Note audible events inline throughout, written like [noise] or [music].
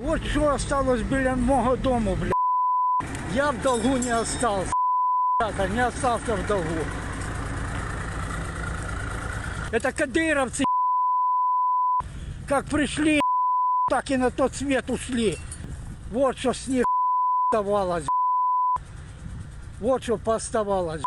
Вот что осталось біля мого дому, бля. Я в долгу не остался. Ребята, не остался в долгу. Это кадыровцы, как пришли, так и на тот свет ушли. Вот что с них оставалось. Вот что пооставалось.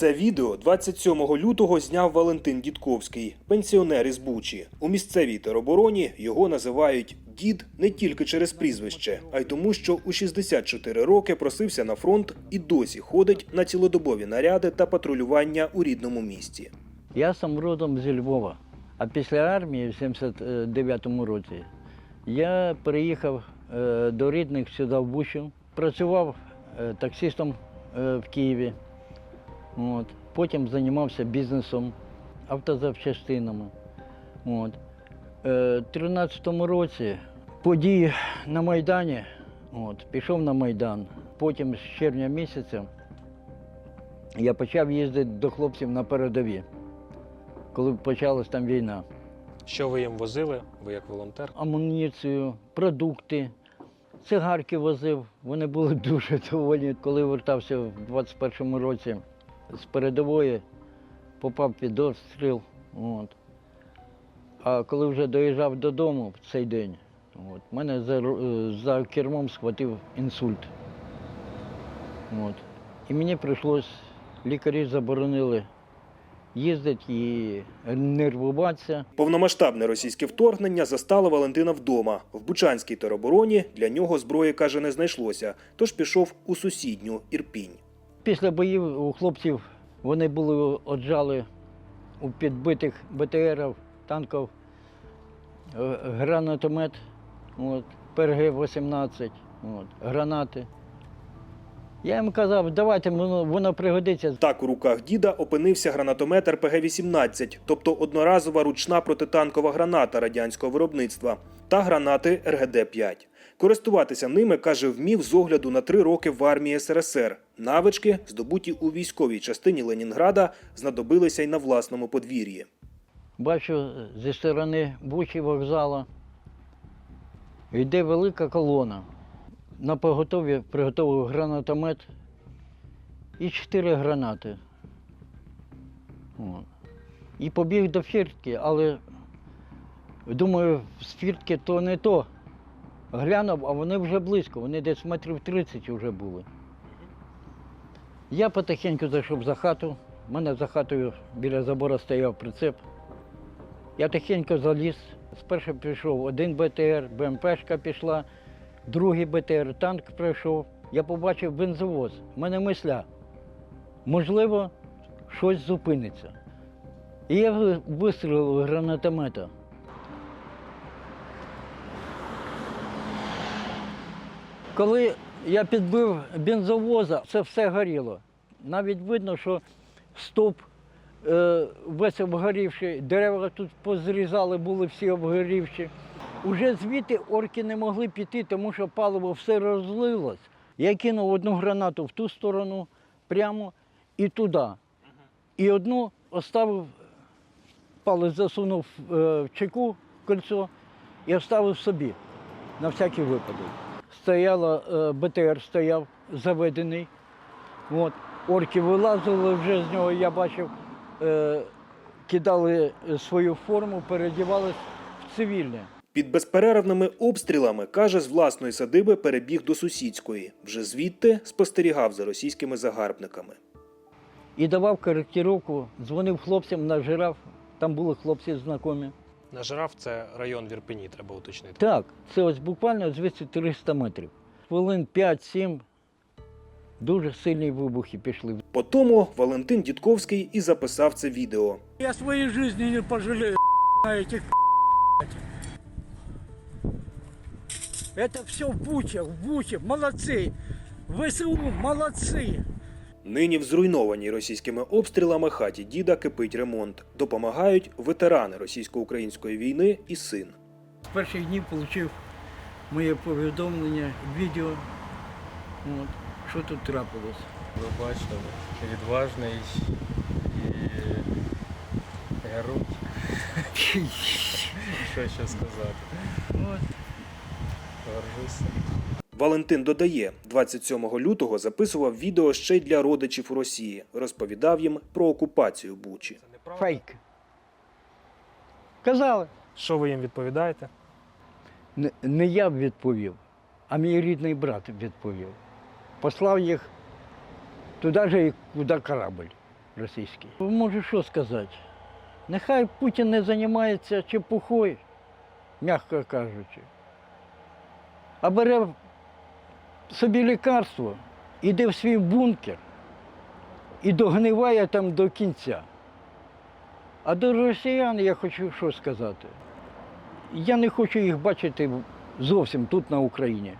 Це відео 27 лютого зняв Валентин Дідковський, пенсіонер із Бучі. У місцевій теробороні його називають дід не тільки через прізвище, а й тому, що у 64 роки просився на фронт і досі ходить на цілодобові наряди та патрулювання у рідному місті. Я сам родом зі Львова, а після армії в 79-му році я переїхав е, до рідних сюди в Бучу, працював е, таксистом е, в Києві. От. Потім займався бізнесом, автозапчастинами. От. Е, 13-му році події на Майдані, от, пішов на Майдан. Потім з червня місяця я почав їздити до хлопців на передові, коли почалась там війна. Що ви їм возили? Ви як волонтер? Амуніцію, продукти, цигарки возив. Вони були [laughs] дуже довольні. Коли вертався в 21-му році з передової, попав під обстріл. От. А коли вже доїжджав додому в цей день, от, мене за, е, за кермом схватив інсульт. От. І мені прийшлось, лікарі заборонили їздити і нервуватися. Повномасштабне російське вторгнення застало Валентина вдома. В Бучанській теробороні для нього зброї каже не знайшлося, тож пішов у сусідню Ірпінь. Після боїв у хлопців вони були отжали у підбитих БТРів, танків, е, гранатомет, от, ПРГ-18, от, гранати. Я їм казав, давайте воно, пригодиться. Так у руках діда опинився гранатомет РПГ-18, тобто одноразова ручна протитанкова граната радянського виробництва, та гранати РГД-5. Користуватися ними, каже, вмів з огляду на три роки в армії СРСР. Навички, здобуті у військовій частині Ленінграда, знадобилися й на власному подвір'ї. Бачу зі сторони Бучі вокзалу йде велика колона. На поготові приготував гранатомет і чотири гранати. От. І побіг до фіртки, але думаю, з фіртки то не то. Глянув, а вони вже близько, вони десь метрів 30 вже були. Я потихеньку зайшов за хату. У мене за хатою біля забору стояв прицеп. Я тихенько заліз. Спершу пішов один БТР, БМПшка пішла, другий БТР, танк пройшов. Я побачив бензовоз. У мене мисля. Можливо, щось зупиниться. І я ви- вистрілив гранатомета. Коли я підбив бензовоза, це все горіло. Навіть видно, що стоп е, весь обгорівший, дерева тут позрізали, були всі обгорівші. Уже звідти орки не могли піти, тому що паливо все розлилось. Я кинув одну гранату в ту сторону прямо і туди. І одну оставив, палець засунув е, в чеку кольцо і оставив собі на всякий випадок. Стояла, е, БТР стояв заведений. От. Орки вилазили вже з нього, я бачив, е, кидали свою форму, передівались в цивільне. Під безперервними обстрілами, каже, з власної садиби перебіг до сусідської. Вже звідти спостерігав за російськими загарбниками. І давав коректировку, дзвонив хлопцям, нажирав, там були хлопці знайомі. Нажрав це район в Ірпені, треба уточнити. Так, це ось буквально звідси 300 метрів. Хвилин 5-7 дуже сильні вибухи пішли. По тому Валентин Дідковський і записав це відео. Я своей жизни не пожалею на этих Это все в Буче, в Буче. Молодцы. ВСУ, молодцы. Нині в зруйнованій російськими обстрілами хаті діда кипить ремонт. Допомагають ветерани російсько-української війни і син. З перших днів отримав моє повідомлення, відео, от, що тут трапилось. Ви бачили, відважний і герой. [laughs] Що ще сказати? От. горжусь. Валентин додає, 27 лютого записував відео ще й для родичів у Росії, розповідав їм про окупацію Бучі. Фейк. Казали. Що ви їм відповідаєте? Не, не я б відповів, а мій рідний брат відповів. Послав їх туди же, куди корабль російський. Можу що сказати? Нехай Путін не займається чепухою, м'яко кажучи, а бере собі лікарство, іде в свій бункер і догниває там до кінця. А до росіян я хочу що сказати. Я не хочу їх бачити зовсім тут на Україні.